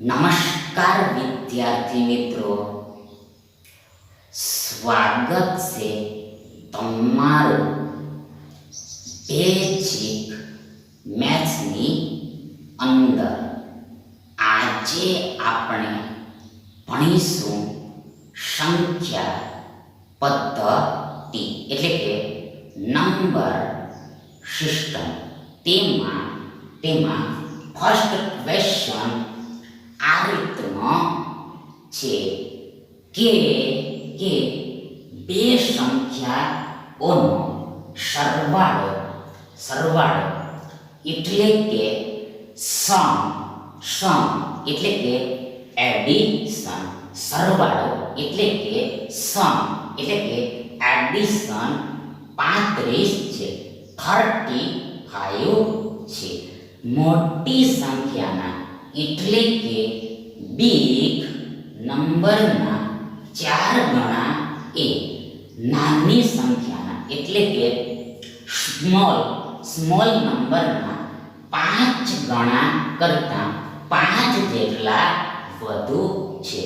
નમસ્કાર વિદ્યાર્થી મિત્રો. સ્વાગત છે તમારું બેઝિક મેથ્સની અંદર. આજે આપણે ભણીશું સંખ્યા પદ્ધતિ, એટલે કે નંબર સિસ્ટમ. તેમાં તેમાં ફર્સ્ટ ક્વેશ્ચન આ રીતનો છે કે કે બે સંખ્યાઓનો સરવાળો સરવાળો એટલે કે સમ સમ એટલે કે એડિશન સરવાળો એટલે કે સમ એટલે કે એડિશન પાંત્રીસ છે થર્ટી ફાઈવ છે. મોટી સંખ્યાના એટલે કે બિગ નંબરના ચાર ગણા એ નાની સંખ્યાના, એટલે કે સ્મોલ સ્મોલ નંબરના પાંચ ગણા કરતાં પાંચ જેટલા વધુ છે.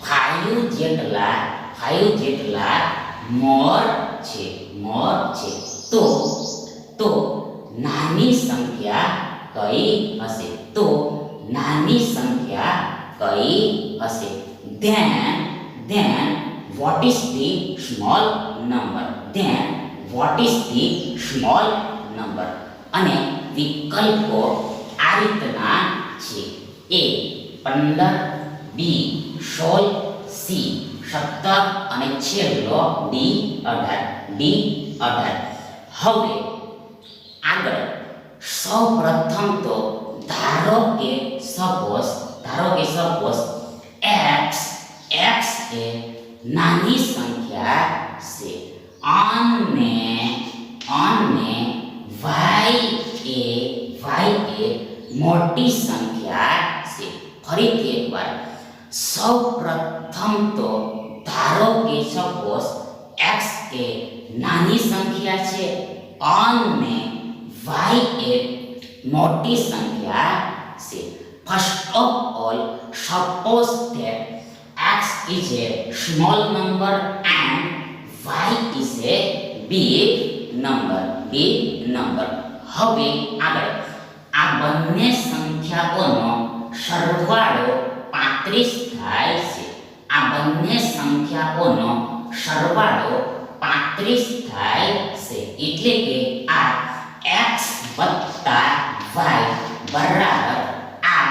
ફાઈવ જેટલા ફાઈવ જેટલા મોર છે મોર છે. તો તો નાની સંખ્યા કઈ હશે? તો નાની સંખ્યા કઈ હશે? Then then what is the small number then what is the small number અને વિકલ્પો આ રીતના છે. એ પંદર બી સોળ સી સત્તર અને છેલ્લો ડી અઢાર. ડી અઢાર. હવે આગળ. સૌ પ્રથમ તો ધારો કે સપોઝ ધારો કે સપોઝ x x એ નાની સંખ્યા છે. અને અને y એ y એ મોટી સંખ્યા છે. ફરીથી એકવાર. સૌ પ્રથમ તો ધારો કે સપોઝ x એ નાની સંખ્યા છે. અને y એ મોટી સંખ્યા છે first of all suppose that x is a small number and y is a big number big number હવે આગળ આ બંને સંખ્યાઓનો સરવાળો 35 થાય છે આ બંને સંખ્યાઓનો સરવાળો 35 થાય છે એટલે કે આ x વત્તા y બરાબર આ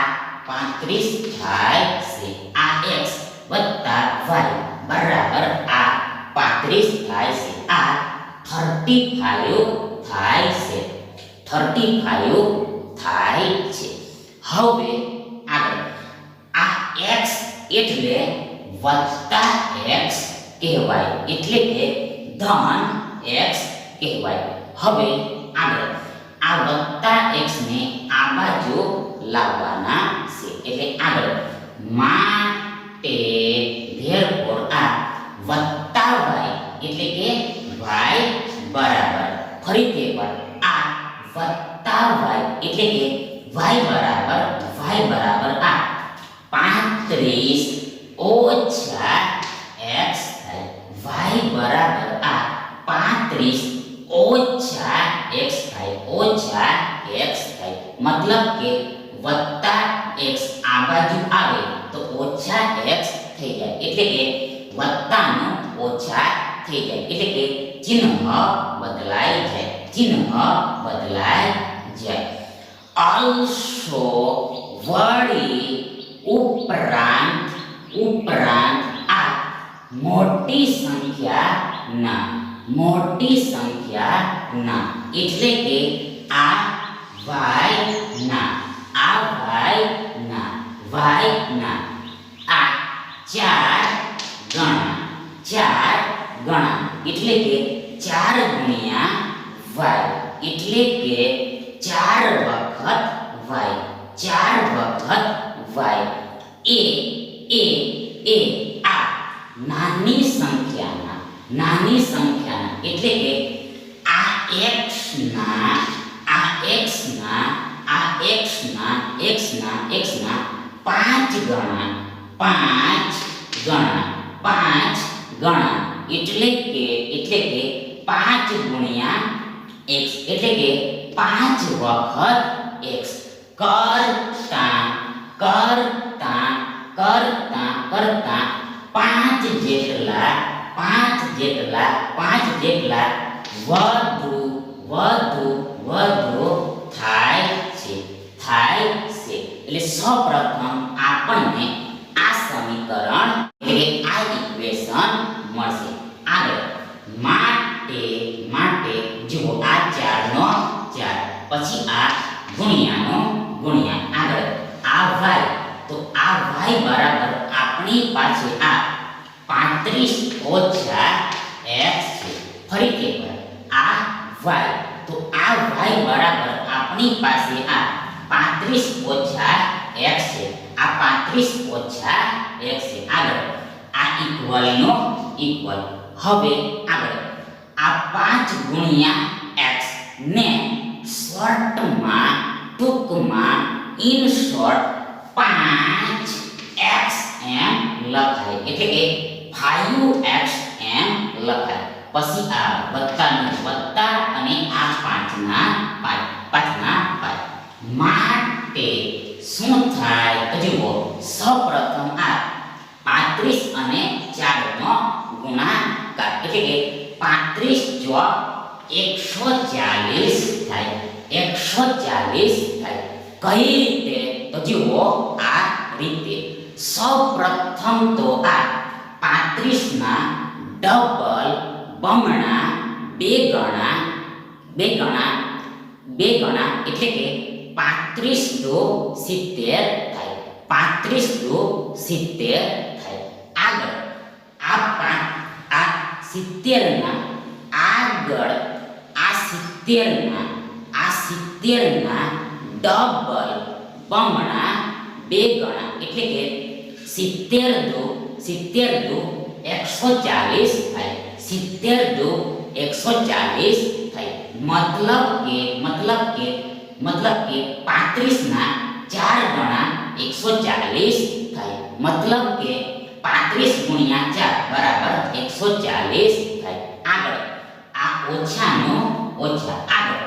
35 થાય છે આ x વત્તા y બરાબર આ 35 થાય છે આ 35 થાય છે 35 થાય છે હવે આગળ આ x એટલે વત્તા x કહેવાય એટલે કે ધન x કહેવાય હવે આગળ આ કે ચિહ્ન બદલાઈ જાય ચિહ્ન બદલાઈ જાય also વળી ઉપરાંત ઉપરાંત આ મોટી સંખ્યા ના મોટી સંખ્યા ના એટલે કે આ y ના આ y ના y ના આ ચાર ગણા ચાર ગણા એટલે કે ચાર ગુણ્યા y એટલે કે ચાર વખત y ચાર વખત y એ એ એ આ નાની સંખ્યાના નાની સંખ્યાના એટલે કે આ x ના આ x ના આ x ના x ના x ના પાંચ ગણા પાંચ ગણા પાંચ ગણા એટલે કે એટલે કે પાંચ ગુણ્યા x એટલે કે પાંચ વખત x કરતા કરતા કરતા કરતા પાંચ જેટલા પાંચ જેટલા પાંચ જેટલા વધુ વધુ વધુ થાય છે થાય છે એટલે સૌપ્રથમ આપણને આ સમીકરણ એટલે કે આ ઇક્વેશન મળશે આપણી પાસે આ પાંત્રીસ ઓછા x છે. ફરીથી એકવાર, આ y તો આ y બરાબર આપણી પાસે આ પાંત્રીસ ઓછા x છે. આ પાંત્રીસ ઓછા x છે. આગળ, આ ઇક્વલ નો ઇક્વલ હવે આગળ, આ પાંચ ગુણ્યા x ને શોર્ટમાં, ટૂંકમાં, ઇન શોર્ટ પાંચ x એમ લખાય. એટલે કે ફાઈવ એક્સ એમ લખાય. પછી આ વત્તાનું વત્તા અને આ પાંચના પાંચ પાંચના પાંચ. માટે શું થાય? તો જુઓ, સૌપ્રથમ આ પાંત્રીસ અને ચારનો ગુણાકાર. એટલે કે પાંત્રીસ જો એકસો ચાલીસ થાય. એકસો ચાલીસ થાય. કઈ રીતે? તો જુઓ આ રીતે. સૌપ્રથમ તો આ પાંત્રીસના ડબલ બમણા, બે ગણા બે ગણા બે ગણા એટલે કે પાંત્રીસ દો સિત્તેર થાય. પાંત્રીસ દો સિત્તેર થાય. આગળ, આ પાંચ આ સિત્તેરના, આગળ, આ સિત્તેરના આ સિત્તેરના ડબલ બમણા, બે ગણા એટલે કે સિત્તેર દો સિત્તેર દો એકસો ચાલીસ થાય સિત્તેર દો એકસો ચાલીસ થાય મતલબ કે મતલબ કે મતલબ કે પાંત્રીસના ચાર ગણા એકસો ચાલીસ થાય મતલબ કે પાંત્રીસ ગુણ્યા ચાર બરાબર એકસો ચાલીસ થાય આગળ આ ઓછાનો ઓછા આગળ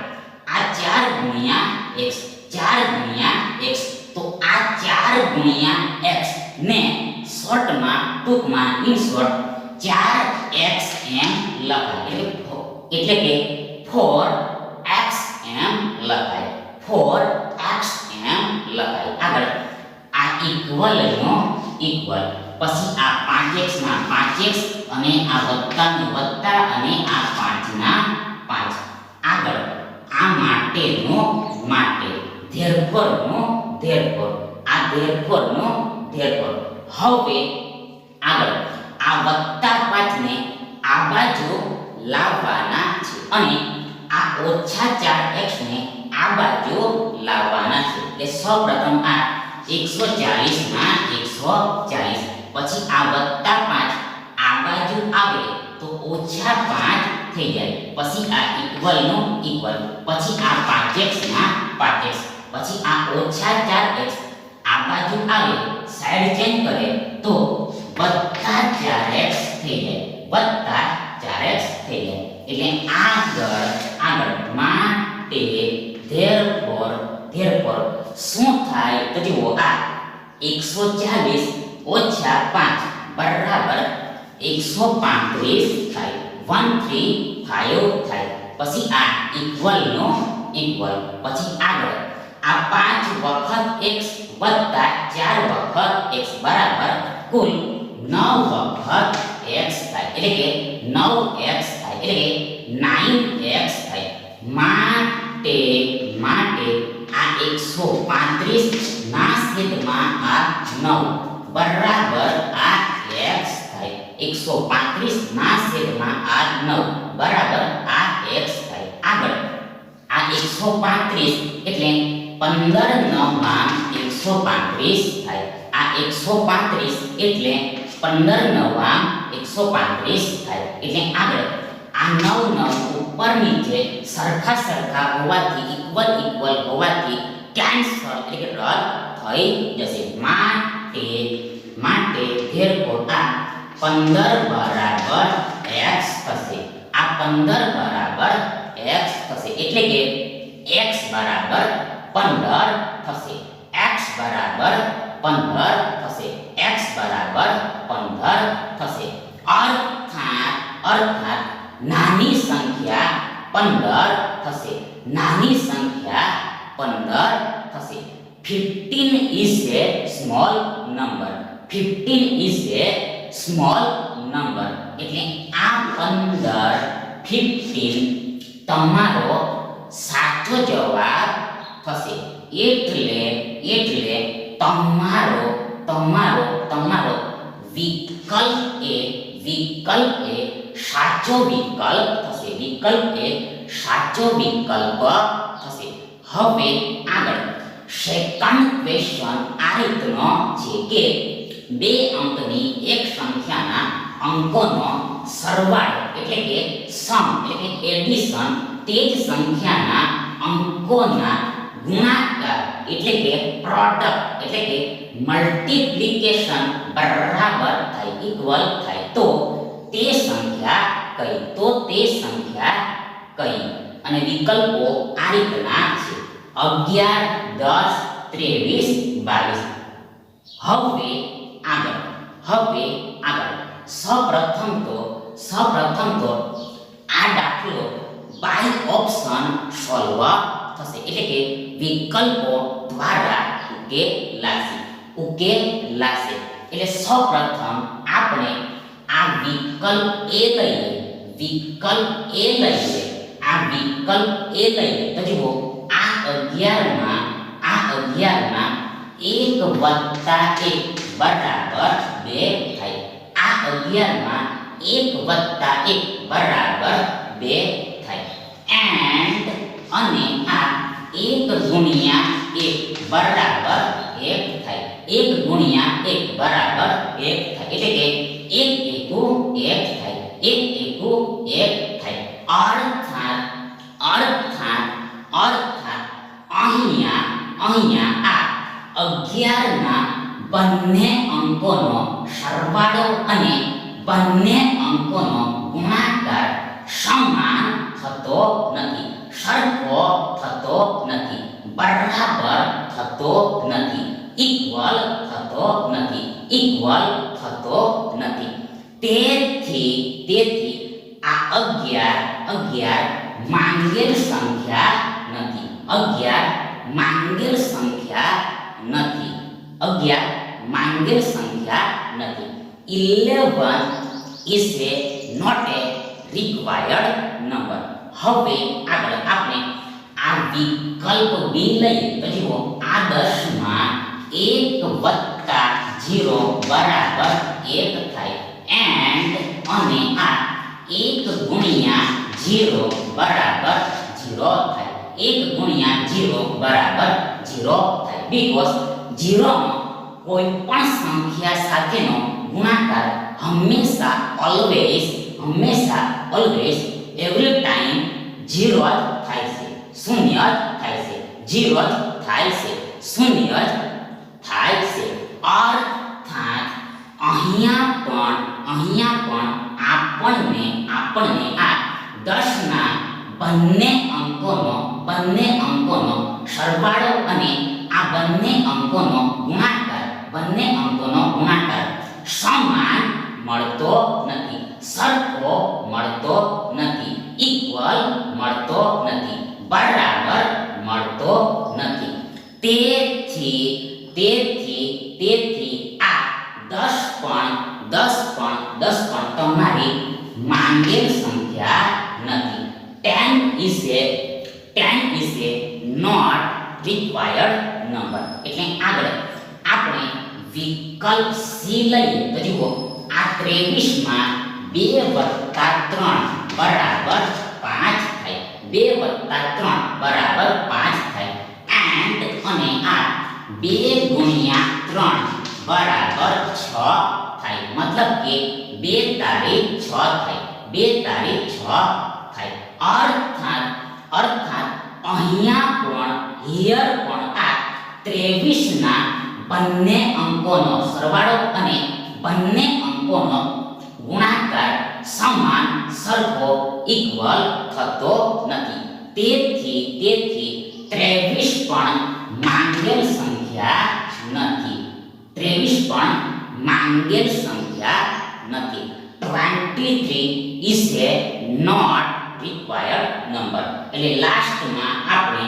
આ ચાર ગુણ્યા એક્સ ચાર ગુણ્યા એક્સ તો આ ચાર ગુણ્યા એક્સ ને શોર્ટમાં, ટૂંકમાં, ઇન શોર્ટ, ચાર એક્સ એમ લખાય. એટલે કે ફોર એક્સ એમ લખાય. ફોર એક્સ એમ લખાય. આગળ, આ ઇક્વલ નો ઇક્વલ પછી આ પાંચ એક્સ ના પાંચ અને આ વત્તાનું વત્તા અને આ પાંચના પાંચ. આગળ, આ માટેનો, માટે ધેરફોરનો ધેરફોર આ ધેરફોરનો ધેરફોર હવે આગળ આ વત્તા પાંચને આ બાજુ લાવવાના છે અને આ ઓછા ચાર એક્સને આ બાજુ લાવવાના છે એટલે સૌપ્રથમ આ એકસો ચાલીસમાં એકસો ચાલીસ પછી આ વત્તા પાંચ આ બાજુ આવે તો ઓછા પાંચ થઈ જાય પછી આ ઇક્વલ નો ઇક્વલ પછી આ પાંચ એક્સ ના પાંચ એક્સ પછી આ ઓછા ચાર એક્સ આ બાજુ આવે સાઈડ ચેન્જ કરે, તો વત્તા ચાર એક્સ થઈ જાય વત્તા ચાર એક્સ થઈ જાય. એટલે આગળ આગળ માટે ધેરફોર ધેરફોર શું થાય? તો જુઓ આ, એકસો ચાલીસ ઓછા પાંચ, બરાબર એકસો પાંત્રીસ થાય. વન થ્રી ફાઈવ થાય. પછી આ ઇક્વલ નો ઇક્વલ પછી આગળ. આ પાંચ વખત x વત્તા ચાર વખત x બરાબર કુલ નવ વખત x થાય એટલે કે નવ x થાય એટલે કે નાઇન x થાય માટે માટે આ એકસો પાંત્રીસ ના છેદમાં આ નવ બરાબર આ x થાય એકસો પાંત્રીસ ના છેદમાં આ નવ બરાબર આ x થાય આગળ આ એકસો પાંત્રીસ એટલે પંદર નવમાં એકસો પાંત્રીસ થાય આ એકસો પાંત્રીસ એટલે પંદર નવમાં એકસો પાંત્રીસ થાય એટલે આગળ આ નવ નવ ઉપર નીચે સરખા સરખા હોવાથી ઇક્વલ ઇક્વલ હોવાથી કેન્સલ એટલે કે રદ થઈ જશે માટે માટે ફેર આ પંદર બરાબર એક્સ થશે. આ પંદર બરાબર એક્સ થશે એટલે કે એક્સ બરાબર પંદર થશે એક્સ બરાબર પંદર થશે એક્સ બરાબર પંદર થશે અર્થાત અર્થાત નાની સંખ્યા પંદર થશે નાની સંખ્યા પંદર થશે fifteen is a small number fifteen is a small number એટલે આ પંદર ફિફ્ટીન તમારો સાચો જવાબ થશે એટલે એટલે તમારો તમારો તમારો વિકલ્પ એ વિકલ્પ એ સાચો વિકલ્પ થશે. વિકલ્પ એ સાચો વિકલ્પ થશે. હવે આગળ. સેકન્ડ ક્વેશ્ચન આ રીતનો છે કે બે અંકની એક સંખ્યાના અંકોનો સરવાળો, એટલે કે સમ એટલે એડિશન તે જ સંખ્યાના અંકોના ગુણાકાર એટલે કે પ્રોડક્ટ એટલે કે મલ્ટીપ્લિકેશન બરાબર થાય ઇક્વલ થાય. તો તે સંખ્યા કઈ? તો તે સંખ્યા કઈ? અને વિકલ્પો આ રીતના છે. અગિયાર, દસ, ત્રેવીસ, બાવીસ. હવે આગળ હવે આગળ. સૌપ્રથમ તો સૌપ્રથમ તો આ દાખલો બાય ઓપ્શન સોલ્વ થશે એટલે કે વિકલ્પો દ્વારા ઉકેલ લાગશે ઉકેલ લાગશે એટલે સૌપ્રથમ આપણે આ વિકલ્પ એ લઈએ વિકલ્પ એ લઈએ આ વિકલ્પ એ લઈએ તો જુઓ આ અગિયારમાં આ અગિયારમાં એક વત્તા એક બરાબર બે થાય આ અગિયારમાં એક વત્તા એક બરાબર બે થાય એન્ડ અને આ એક ગુણ્યા એક બરાબર એક થાય એક ગુણ્યા એક બરાબર એક થાય એટલે કે એક એકુ એક થાય એક એકુ એક થાય અર્થાત અર્થાત અર્થાત અહીંયા અહીંયા આ અગિયારના બંને અંકોનો સરવાળો અને બંને અંકોનો ગુણાકાર સમાન થતો નથી સરખો થતો નથી બરાબર થતો નથી ઇક્વલ થતો નથી ઇક્વલ થતો નથી તેથી તેથી આ અગિયાર અગિયાર માંગેલ સંખ્યા નથી અગિયાર માંગેલ સંખ્યા નથી અગિયાર માંગેલ સંખ્યા નથી eleven is a not a required number હવે આગળ આપણે આ વિકલ્પ બી લઈએ તો જુઓ આ દસમાં એક વત્તા જીરો બરાબર એક થાય. એન્ડ અને આ એક ગુણ્યા જીરો બરાબર ઝીરો થાય. એક ગુણ્યા જીરો બરાબર જીરો થાય. બીકોઝ જીરોનો કોઈ પણ સંખ્યા સાથેનો ગુણાકાર હંમેશા ઓલવેઝ હંમેશા ઓલવેઝ એવરી ટાઈમ જીરો જ થાય છે શૂન્ય જ થાય છે જીરો જ થાય છે શૂન્ય જ થાય છે અર્થાત અહીંયા પણ અહીંયા પણ આપણને આપણને આ દસના બંને અંકોનો બંને અંકોનો સરવાળો અને આ બંને અંકોનો ગુણાકાર બંને અંકોનો ગુણાકાર સમાન મળતો નથી સરખો મળતો નથી ઇક્વલ મળતો નથી બરાબર મળતો નથી તેથી તેથી તેથી આ દસ પણ દસ પણ દસ પણ તમારી માંગેલ સંખ્યા નથી ten is a ten is a not required number એટલે આગળ આપણે વિકલ્પ સી લઈએ તો જુઓ આ ત્રેવીસમાં બે વત્તા ત્રણ બરાબર પાંચ થાય. બે વત્તા ત્રણ બરાબર પાંચ થાય. એન્ડ અને આ બે ગુણ્યા ત્રણ બરાબર છ થાય. મતલબ કે બે તારીખ છ થાય. બે તારીખ છ થાય. અર્થાત અર્થાત અહીંયા પણ હિયર પણ આ ત્રેવીસના બંને અંકોનો સરવાળો અને બંને અંકોનો ગુણાકાર સમાન સરખો ઇક્વલ થતો નથી તેથી તેથી ત્રેવીસ પણ માંગેલ સંખ્યા નથી ત્રેવીસ પણ માંગેલ સંખ્યા નથી twenty three is a not required number એટલે લાસ્ટમાં આપણે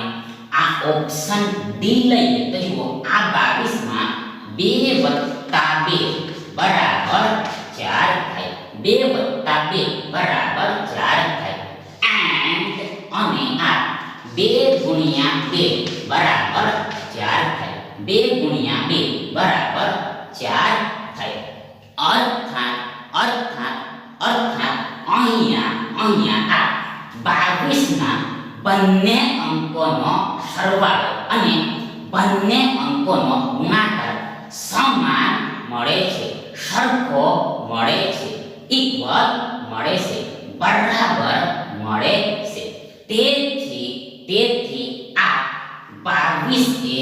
આ ઓપ્શન ડી લઈએ તો જુઓ આ બાવીસમાં બે વત્તા બે બરાબર ચાર થાય બે વત્તા બે બરાબર ચાર થાય એન્ડ અને આ બે ગુણ્યા બે બરાબર ચાર થાય બે ગુણ્યા બે બરાબર ચાર થાય અર્થાત અર્થાત અર્થાત અહીંયા અહીંયા આ બાવીસના બંને અંકોનો સરવાળો અને બંને અંકોનો ગુણાકાર સમાન મળે છે, સરખો મળે છે. ઇક્વલ મળે છે બરાબર મળે છે તેથી તેથી આ બાવીસ એ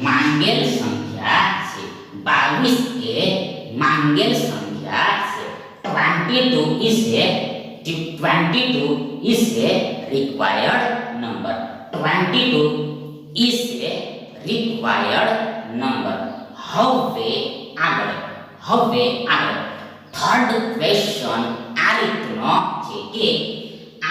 માંગેલ સંખ્યા છે બાવીસ એ માંગેલ સંખ્યા છે twenty two is a twenty two is a required number twenty two is a required number હવે આગળ હવે આગળ થર્ડ ક્વેશ્ચન આ રીતનો છે કે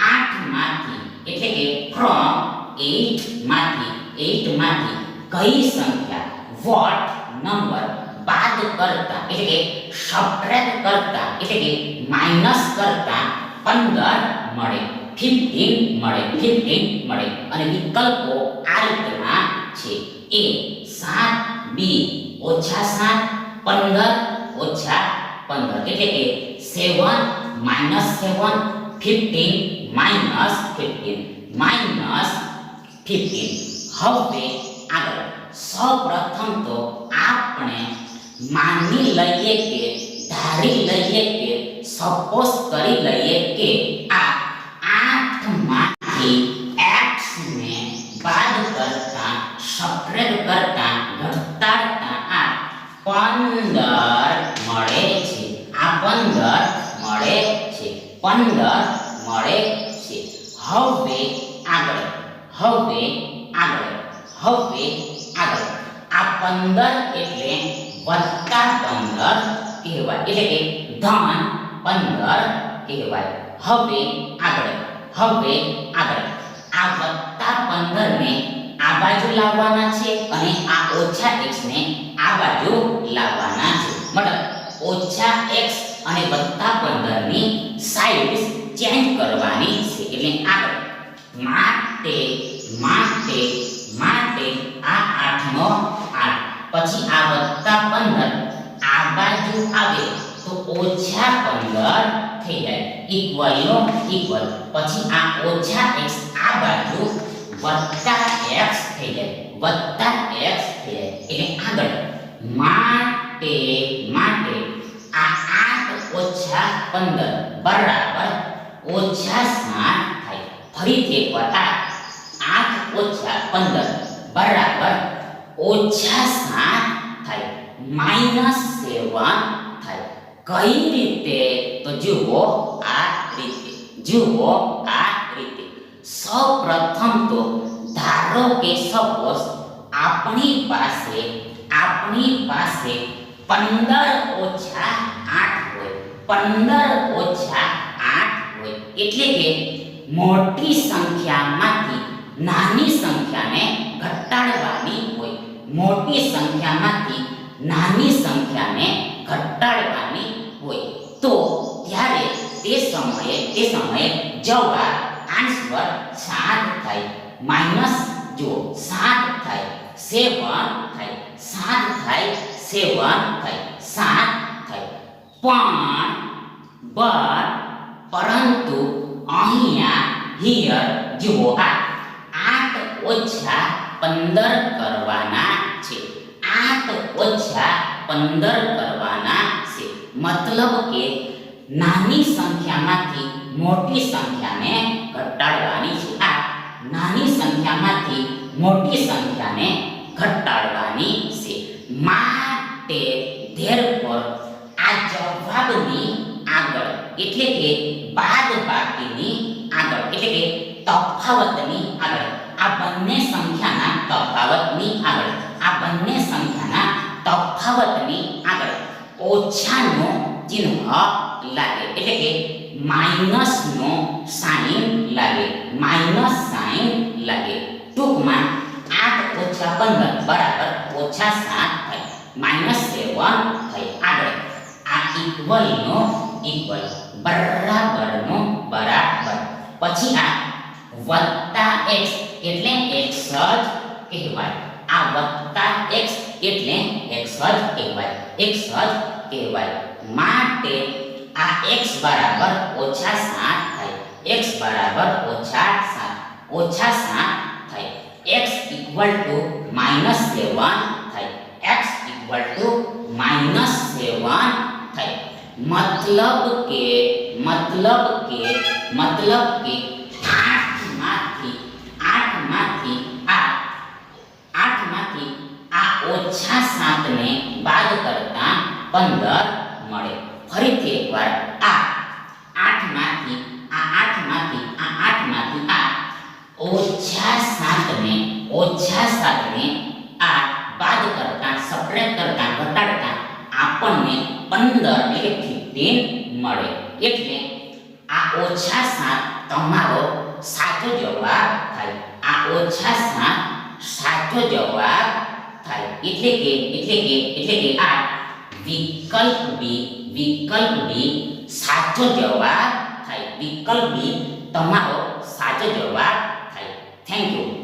આઠમાંથી એટલે કે ફ્રોમ 8 માંથી 8 માંથી કઈ સંખ્યા વોટ નંબર બાદ કરતા, એટલે કે સબટ્રેક્ટ કરતા, એટલે કે માઇનસ કરતા પંદર મળે, ફિફ્ટીન મળે ફિફ્ટીન મળે. અને વિકલ્પો આ રીતના છે. સાત, બી ઓછા સાત, પંદર ઓછા પંદર એટલે કે seven minus seven fifteen minus fifteen minus fifteen હવે આગળ સૌપ્રથમ તો આપણે માની લઈએ કે ધારી લઈએ કે સપોઝ કરી લઈએ કે આ કહેવાય. હવે આગળ. હવે આગળ. આ વત્તા પંદર ને આ બાજુ લાવવાના છે અને આ ઓછા x ને આ બાજુ લાવવાના છે. મતલબ ઓછા x અને વત્તા પંદરની સાઈડ ચેન્જ કરવાની છે. એટલે આગળ. માટે માટે માટે આ 8 નો 8 પછી આ વત્તા પંદર આ બાજુ આવે. તો ઓછા પંદર થઈ જાય. ઇક્વલ નો ઇક્વલ પછી આ ઓછા x, આ બાજુ વત્તા x થઈ જાય. વત્તા x થઈ જાય. એટલે આગળ. માટે માટે. આ આઠ ઓછા પંદર. બરાબર? ઓછા સાત થાય. ફરીથી એકવાર આ આઠ ઓછા પંદર. બરાબર? ઓછા સાત થાય. માઇનસ સેવન કઈ રીતે? તો જુઓ આ રીતે, જુઓ આ રીતે. સૌપ્રથમ તો ધારો કે સપોઝ આપણી પાસે આપણી પાસે પંદર ઓછા આઠ હોય, પંદર ઓછા આઠ હોય, એટલે કે મોટી સંખ્યામાંથી નાની સંખ્યાને ઘટાડવાની હોય, મોટી સંખ્યામાંથી નાની સંખ્યાને ઘટાડવાની હોય તો ત્યારે તે સમયે તે સમયે જવાબ આન્સર સાત થાય માઇનસ જો સાત થાય સેવન થાય સાત થાય સેવન થાય સાત થાય પણ બટ પરંતુ અહીંયા હિયર જુઓ આ આઠ ઓછા પંદર કરવાના છે આઠ ઓછા પંદર કરવાના છે મતલબ કે નાની સંખ્યામાંથી મોટી સંખ્યાને ઘટાડવાની છે. આ નાની સંખ્યામાંથી મોટી સંખ્યાને ઘટાડવાની છે. માટે ધેરફોર આ જવાબની આગળ, એટલે કે બાદ બાકીની આગળ, એટલે કે તફાવતની આગળ. આ બંને સંખ્યાના તફાવતની આગળ. આ બંને સંખ્યાના તફાવતની ઓછાનો ચિહ્ન લાગે એટલે કે માઇનસનો સાઇન લાગે માઇનસ સાઇન લાગે ટૂંકમાં આઠ ઓછા પંદર બરાબર ઓછા સાત થાય માઇનસ સેવન થાય આગળ આ ઇક્વલનો ઇક્વલ બરાબરનો બરાબર પછી આ વત્તા x એટલે x જ કહેવાય આ વત્તા x એટલે x જ કહેવાય x જ કહેવાય માટે આ x બરાબર ઓછા સાત થાય x બરાબર ઓછા સાત ઓછા સાત થાય x equal to minus seven થાય x equal to minus seven થાય મતલબ કે મતલબ કે મતલબ કે આઠમાંથી આઠમાંથી આ આઠમાંથી આ ઓછા સાતને બાદ કરતા પંદર મળે ફરીથી એકવાર આ આઠમાંથી આ આઠમાંથી આ આઠમાંથી આ ઓછા સાતને ઓછા સાતને આ બાદ કરતા સપરેટ કરતા ઘટાડતા આપણને પંદર એટલે ફિફ્ટીન મળે એટલે આ ઓછા સાત તમારો સાચો જવાબ થાય આ ઓછા સાત સાચો જવાબ થાય એટલે કે એટલે કે એટલે કે આ વિકલ્પ બી વિકલ્પ બી સાચો જવાબ થાય. વિકલ્પ બી તમારો સાચો જવાબ થાય. Thank you